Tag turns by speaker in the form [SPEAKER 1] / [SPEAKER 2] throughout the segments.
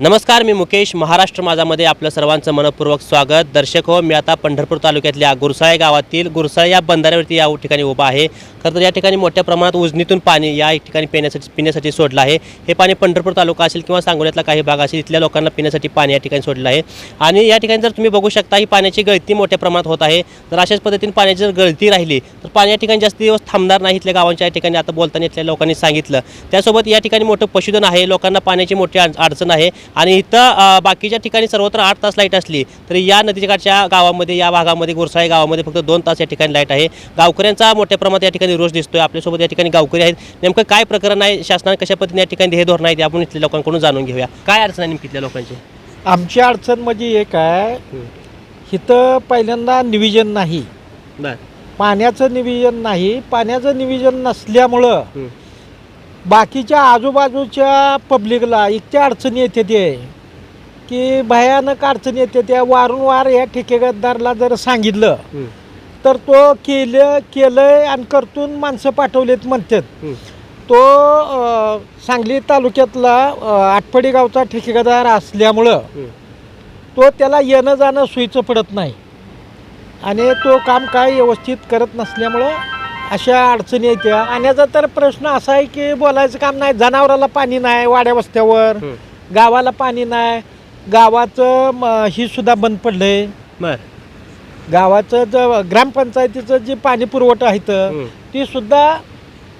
[SPEAKER 1] नमस्कार मी मुकेश महाराष्ट्र माझामध्ये आपलं सर्वांचं मनपूर्वक स्वागत. दर्शक हो मी आता पंढरपूर तालुक्यातल्या गुरसाळे गावातील गुरसाळे या बंधाऱ्यावरती या ठिकाणी उभा आहे. खरं तर या ठिकाणी मोठ्या प्रमाणात उजनीतून पाणी या ठिकाणी पिण्यासाठी पिण्यासाठी सोडलं आहे. हे पाणी पंढरपूर तालुका असेल किंवा सांगोल्यातला काही भाग असेल इथल्या लोकांना पिण्यासाठी पाणी या ठिकाणी सोडलं आहे. आणि या ठिकाणी जर तुम्ही बघू शकता ही पाण्याची गळती मोठ्या प्रमाणात होत आहे. जर अशाच पद्धतीने पाण्याची जर गळती राहिली तर पाणी या ठिकाणी जास्त दिवस थांबणार नाही इथल्या गावांच्या या ठिकाणी. आता बोलताना इथल्या लोकांनी सांगितलं. त्यासोबत या ठिकाणी मोठं पशुधन आहे. लोकांना पाण्याची मोठी अडचण आहे. आणि इथं बाकीच्या ठिकाणी सर्वत्र आठ तास लाइट असली तरी या नदीकाठच्या गावामध्ये या भागामध्ये गुरसाळे गावामध्ये फक्त दोन तास या ठिकाणी लाइट आहे. गावकऱ्यांचा मोठ्या प्रमाणात या ठिकाणी रोष दिसतोय. आपल्यासोबत या ठिकाणी गावकरी आहेत. नेमकं काय प्रकरण आहे? शासनाने कशा पद्धतीने या ठिकाणी हे धोरण आहे ते आपण इथल्या लोकांकडून जाणून घेऊया. काय अडचण आहे नेमकी लोकांची?
[SPEAKER 2] आमची अडचण म्हणजे एक आहे इथं पहिल्यांदा निविजन नाही. पाण्याचं निविजन नाही. पाण्याचं निविजन नसल्यामुळं. बाकीच्या आजूबाजूच्या पब्लिकला इतक्या अडचणी येते ते की भयानक अडचणी येते त्या वारंवार या ठेकेदारला जर सांगितलं. तर तो केलं केलंय आणि करतून माणसं पाठवलेत म्हणतात. तो सांगली तालुक्यातला आटपाडी गावचा ठेकेदार असल्यामुळं. तो त्याला येणं जाणं सोयीचं पडत नाही आणि तो काम काय व्यवस्थित करत नसल्यामुळं अशा अडचणी येत्या. पाण्याचा तर प्रश्न असा आहे की बोलायचं काम नाही. जनावराला पाणी नाही वाड्या वस्त्यावर. गावाला पाणी नाही. गावाचं म, ही सुद्धा बंद पडलंय.
[SPEAKER 1] बर.
[SPEAKER 2] गावाचं ज ग्रामपंचायतीचं जे पाणी पुरवठा आहे तर. ती सुद्धा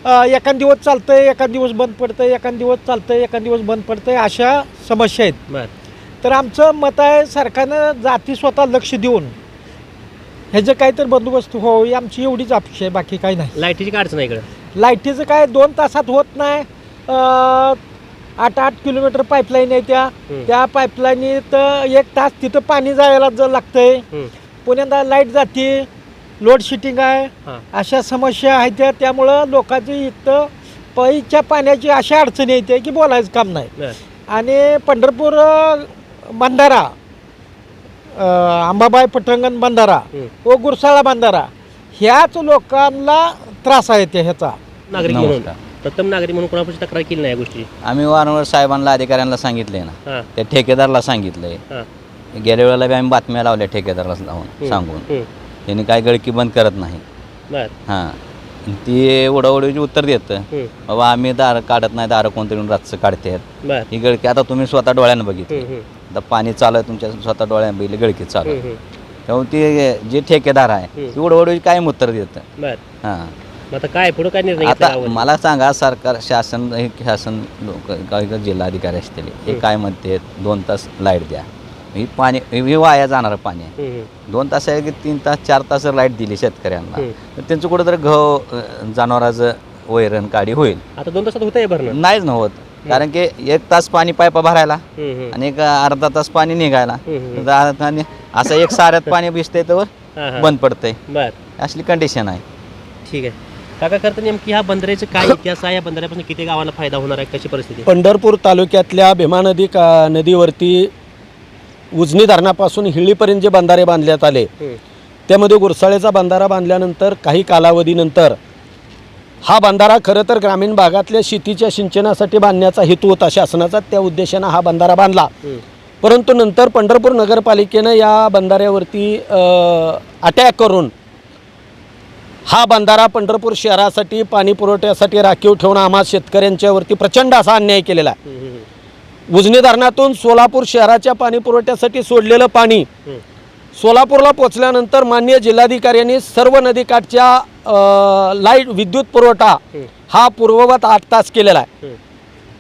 [SPEAKER 2] अ, एखाद दिवस चालतंय एखाद दिवस बंद पडतंय एखाद दिवस चालतंय एखाद दिवस बंद पडतंय अशा समस्या आहेत.
[SPEAKER 1] बर.
[SPEAKER 2] तर आमचं मत आहे सरकारनं जाती स्वतः लक्ष देऊन ह्याचं काहीतरी बंदोबस्त व्हावं ही आमची एवढीच अपेक्षा आहे बाकी काही नाही.
[SPEAKER 1] लाईटीची काय अडचण आहे इकडं?
[SPEAKER 2] लाईटीचं काय दोन तासात होत नाही. अ, आठ आठ किलोमीटर पाईपलाईन आहे त्या.
[SPEAKER 1] हं.
[SPEAKER 2] त्या पाईपलाईनीत एक तास तिथं पाणी जायला ज लागतंय. पुण्यांदा लाइट जाते लोड शेटिंग आहे.
[SPEAKER 1] हां.
[SPEAKER 2] अशा समस्या आहेत त्या त्यामुळं लोकांची इथं पैच्या पाण्याची अशा अडचणी येते की बोलायचं काम नाही.
[SPEAKER 1] बर.
[SPEAKER 2] आणि पंढरपूर अ, अ, अंबाबाई पटंगण बंधारा. व गुरसाळा बंधारा ह्याच लोकांना त्रास आहे त्या ह्याचा.
[SPEAKER 1] नागरिक म्हणून.
[SPEAKER 3] नमस्कार.
[SPEAKER 1] प्रथम नागरिक म्हणून कोणापाशी तक्रार केली नाही या गोष्टी?
[SPEAKER 3] आम्ही वारंवार साहेबांना अधिकाऱ्यांना सांगितलंय ना.
[SPEAKER 1] हां.
[SPEAKER 3] त्या ठेकेदारला सांगितलंय.
[SPEAKER 1] हां.
[SPEAKER 3] गेल्या वेळेला बी आम्ही बातम्या लावल्या ठेकेदारला लावून सांगून.
[SPEAKER 1] हं.
[SPEAKER 3] त्यांनी काय गळकी बंद करत नाही.
[SPEAKER 1] बर.
[SPEAKER 3] हां. ती ओढाओढीची उत्तर देतं. बाबा आम्ही दार काढत नाही दारं कोणतरी येऊन रातचं काढतात
[SPEAKER 1] बर.
[SPEAKER 3] ही गळकी आता तुम्ही स्वतः डोळ्यानं बघितली. आता पाणी चालू आहे तुमच्या स्वतः डोळ्यानं बघितली गळकी चालू
[SPEAKER 1] हं,
[SPEAKER 3] आहे
[SPEAKER 1] हं.
[SPEAKER 3] त्यामुळे ते जे ठेकेदार आहे. ती ओढाओढीची कायम उत्तर देतं
[SPEAKER 1] बर
[SPEAKER 3] हां
[SPEAKER 1] मग आता काय पुढे काय निर्णय घेतला
[SPEAKER 3] आता
[SPEAKER 1] गावाने?
[SPEAKER 3] मला सांगा सरकार शासन हे शासन लोक जिल्हाधिकारी असतील हे. काय म्हणते दोन तास लाइट द्या ही पाणी हे वाया जाणारं पाणी आहे. दोन तास आहे की तीन तास चार तास जर लाइट दिली शेतकऱ्यांना. तर त्यांचं कुठंतरी अं, जनावराचं वैरण काढी होईल
[SPEAKER 1] आता दोन तासात होतंय भरणं
[SPEAKER 3] नाहीच नव्हत कारण की एक तास पाणी पायपा भरायला
[SPEAKER 1] हं, हं.
[SPEAKER 3] आणि एक अर्धा तास पाणी निघायला.
[SPEAKER 1] हं, हं.
[SPEAKER 3] तर अर्धा- आणि असं एक साऱ्यात पाणी भिजतंय तर. बंद पडतंय.
[SPEAKER 1] बर.
[SPEAKER 3] असली कंडिशन आहे.
[SPEAKER 1] ठीक आहे. काका करता नेमकी ह्या बंदराचा काय इतिहास आहे? या बंदरापासून किती गावांना फायदा होणार आहे? कशी परिस्थिती
[SPEAKER 4] पंढरपूर तालुक्यातल्या भीमा नदी का नदीवरती उजनी धरणापासून हिळीपर्यंत जे बंधारे बांधण्यात आले. त्यामध्ये गुरसाळेचा बंधारा बांधल्यानंतर काही कालावधीनंतर हा बंधारा खरं तर ग्रामीण भागातल्या शेतीच्या सिंचनासाठी बांधण्याचा हेतू होता शासनाचा त्या उद्देशानं हा बंधारा बांधला. परंतु नंतर पंढरपूर नगरपालिकेनं या बंधाऱ्यावरती अटॅक करून हा बंधारा पंढरपूर शहरासाठी पाणी पुरवठ्यासाठी राखीव ठेवून आम्हा शेतकऱ्यांच्यावरती प्रचंड असा अन्याय केलेला आहे. उजनी धरणातून सोलापूर शहराच्या पाणी पुरवठ्यासाठी सोडलेलं पाणी. सोलापूरला पोचल्यानंतर माननीय जिल्हाधिकाऱ्यांनी सर्व नदीकाठच्या लाइट विद्युत पुरवठा
[SPEAKER 1] हं.
[SPEAKER 4] पूर्ववत आठ तास केलेला आहे.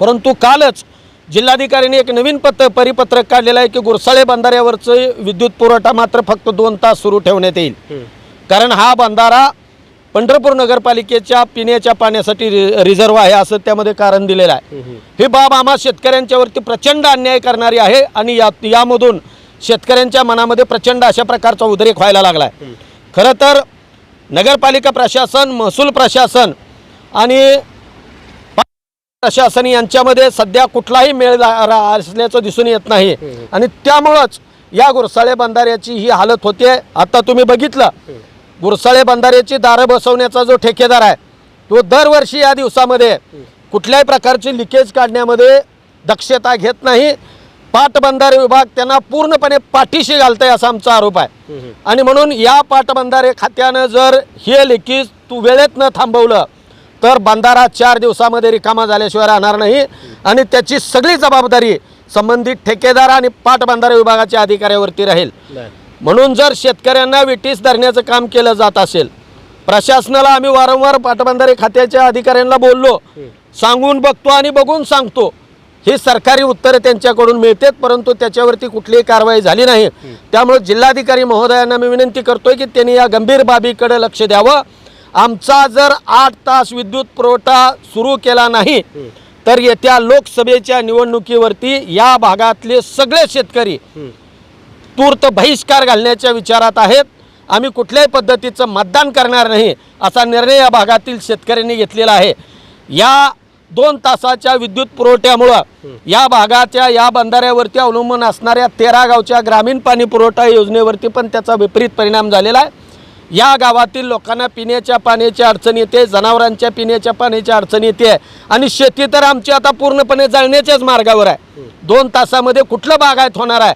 [SPEAKER 4] परंतु कालच जिल्हाधिकाऱ्यांनी एक नवीन पत्र परिपत्रक काढलेलं आहे की गुरसाळे बंधाऱ्यावरचं विद्युत पुरवठा मात्र फक्त दोन तास सुरू ठेवण्यात येईल. कारण हा बंधारा पंढरपूर नगरपालिकेच्या पिण्याच्या पाण्यासाठी रिझर्व आहे असं त्यामध्ये कारण दिलेलं आहे.
[SPEAKER 1] ही
[SPEAKER 4] बाब आम्हा शेतकऱ्यांच्यावरती प्रचंड अन्याय करणारी आहे आणि या यामधून शेतकऱ्यांच्या मनामध्ये प्रचंड अशा प्रकारचा उद्रेक व्हायला लागला आहे. खरं तर नगरपालिका प्रशासन महसूल प्रशासन आणि प्रशासन यांच्यामध्ये सध्या कुठलाही मेळ असल्याचं दिसून येत नाही. आणि त्यामुळंच या गुरसाळे बंधाऱ्याची ही हालत होते आता तुम्ही बघितलं. गुरसाळे बंधाऱ्याची दारं बसवण्याचा जो ठेकेदार आहे तो दरवर्षी या दिवसामध्ये कुठल्याही प्रकारची लिकेज काढण्यामध्ये दक्षता घेत नाही पाटबंधारे विभाग त्यांना पूर्णपणे पाठीशी घालतंय असा आमचा आरोप आहे. आणि म्हणून या पाटबंधारे खात्यानं जर हे लेखी तू वेळेत न थांबवलं तर बंधारा चार दिवसामध्ये रिकामा झाल्याशिवाय राहणार नाही. आणि त्याची सगळी जबाबदारी संबंधित ठेकेदार आणि पाटबंधारे विभागाच्या अधिकाऱ्यावरती राहील. म्हणून जर शेतकऱ्यांना विटीस धरण्याचं काम केलं जात असेल प्रशासनाला आम्ही वारंवार पाटबंधारे खात्याच्या अधिकाऱ्यांना बोललो सांगून बघतो आणि बघून सांगतो. ही सरकारी उत्तरं त्यांच्याकडून मिळतात परंतु त्याच्यावरती कुठलीही कारवाई झाली नाही. त्यामुळे जिल्हाधिकारी महोदयांना मी विनंती करतोय की त्यांनी या गंभीर बाबीकडे लक्ष द्यावं. आमचा जर आठ तास विद्युत पुरवठा सुरू केला नाही तर येत्या लोकसभेच्या निवडणुकीवरती या भागातले सगळे शेतकरी तूर्त बहिष्कार घालण्याच्या विचारात आहेत. आम्ही कुठल्याही पद्धतीचं मतदान करणार नाही असा निर्णय या भागातील शेतकऱ्यांनी घेतलेला आहे. या दोन तासाच्या विद्युत पुरवठ्यामुळं या भागाच्या या बंधाऱ्यावरती अवलंबून असणाऱ्या तेरा गावच्या ग्रामीण पाणी पुरवठा योजनेवरती पण त्याचा विपरीत परिणाम झालेला आहे. या गावातील लोकांना पिण्याच्या पाण्याची अडचण येते जनावरांच्या पिण्याच्या पाण्याची अडचण येते आणि शेती तर आमची आता पूर्णपणे जळण्याच्याच मार्गावर आहे. दोन तासामध्ये कुठलं बागायत होणार आहे?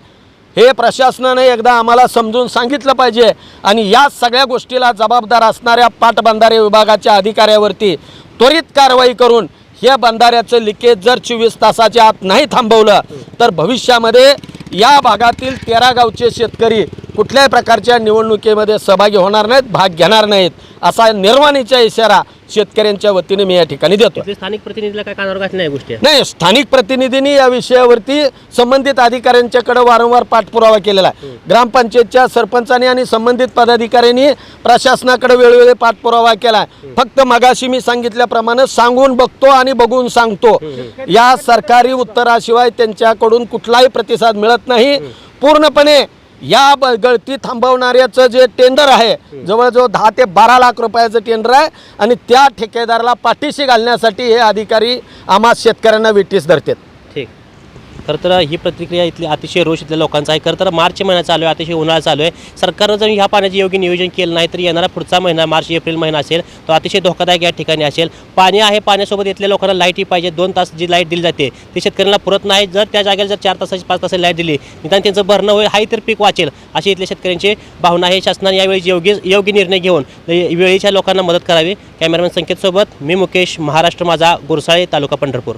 [SPEAKER 4] हे प्रशासनाने एकदा आम्हाला समजून सांगितलं पाहिजे आणि या सगळ्या गोष्टीला जबाबदार असणाऱ्या पाटबंधारे विभागाच्या अधिकाऱ्यावरती त्वरित कारवाई करून या बंधाऱ्याचं लिकेज जर चोवीस तासाच्या आत नाही थांबवलं तर भविष्यामध्ये या भागातील तेरा गावचे शेतकरी कुठल्याही प्रकारच्या निवडणुकीमध्ये सहभागी होणार नाहीत भाग घेणार नाहीत असा निर्वाणीचा इशारा शेतकऱ्यांच्या वतीने मी या ठिकाणी देतो
[SPEAKER 1] स्थानिक प्रतिनिधीला काय कानावर घातल्या नाही गोष्टी?
[SPEAKER 4] नाही स्थानिक प्रतिनिधींनी या विषयावरती संबंधित अधिकाऱ्यांच्याकडे वारंवार पाठपुरावा केलेला आहे. ग्रामपंचायतच्या सरपंचांनी आणि संबंधित पदाधिकाऱ्यांनी प्रशासनाकडे वेळोवेळी पाठपुरावा केला आहे. फक्त मगाशी मी सांगितल्याप्रमाणे सांगून बघतो आणि बघून सांगतो. या सरकारी उत्तराशिवाय त्यांच्याकडून कुठलाही प्रतिसाद मिळत नाही. पूर्णपणे या ब- गळती थांबवणाऱ्याचं जे टेंडर आहे जवळजवळ दहा ते बारा लाख रुपयाचं टेंडर आहे आणि त्या ठेकेदाराला पाठीशी घालण्यासाठी हे अधिकारी आम्हा शेतकऱ्यांना वेटीस धरतात.
[SPEAKER 1] ठीक. खरं तर ही प्रतिक्रिया इथली अतिशय रोष इथल्या लोकांचा आहे. खरं तर मार्च महिना चालू आहे अतिशय उन्हाळा चालू आहे. सरकारनं जर ह्या पाण्याचे योग्य नियोजन केलं नाही तर येणारा पुढचा महिना मार्च एप्रिल महिना असेल तो अतिशय धोकादायक या ठिकाणी असेल. पाणी आहे पाण्यासोबत इथल्या लोकांना लाईटही पाहिजे. दोन तास जी लाइट दिली जाते ती शेतकऱ्यांना पुरत नाही. जर त्या जागेला जर चार तासाची पाच तासाची लाइट दिली निदान त्यांचं भरणं होईल हाही तर पीक वाचेल अशी इथल्या शेतकऱ्यांची भावना आहे. शासनाने यावेळी योग्य योग्य निर्णय घेऊन वेळीच्या लोकांना मदत करावी. कॅमेरामॅन संकेतसोबत मी मुकेश महाराष्ट्र माझा गुरसाळे तालुका पंढरपूर.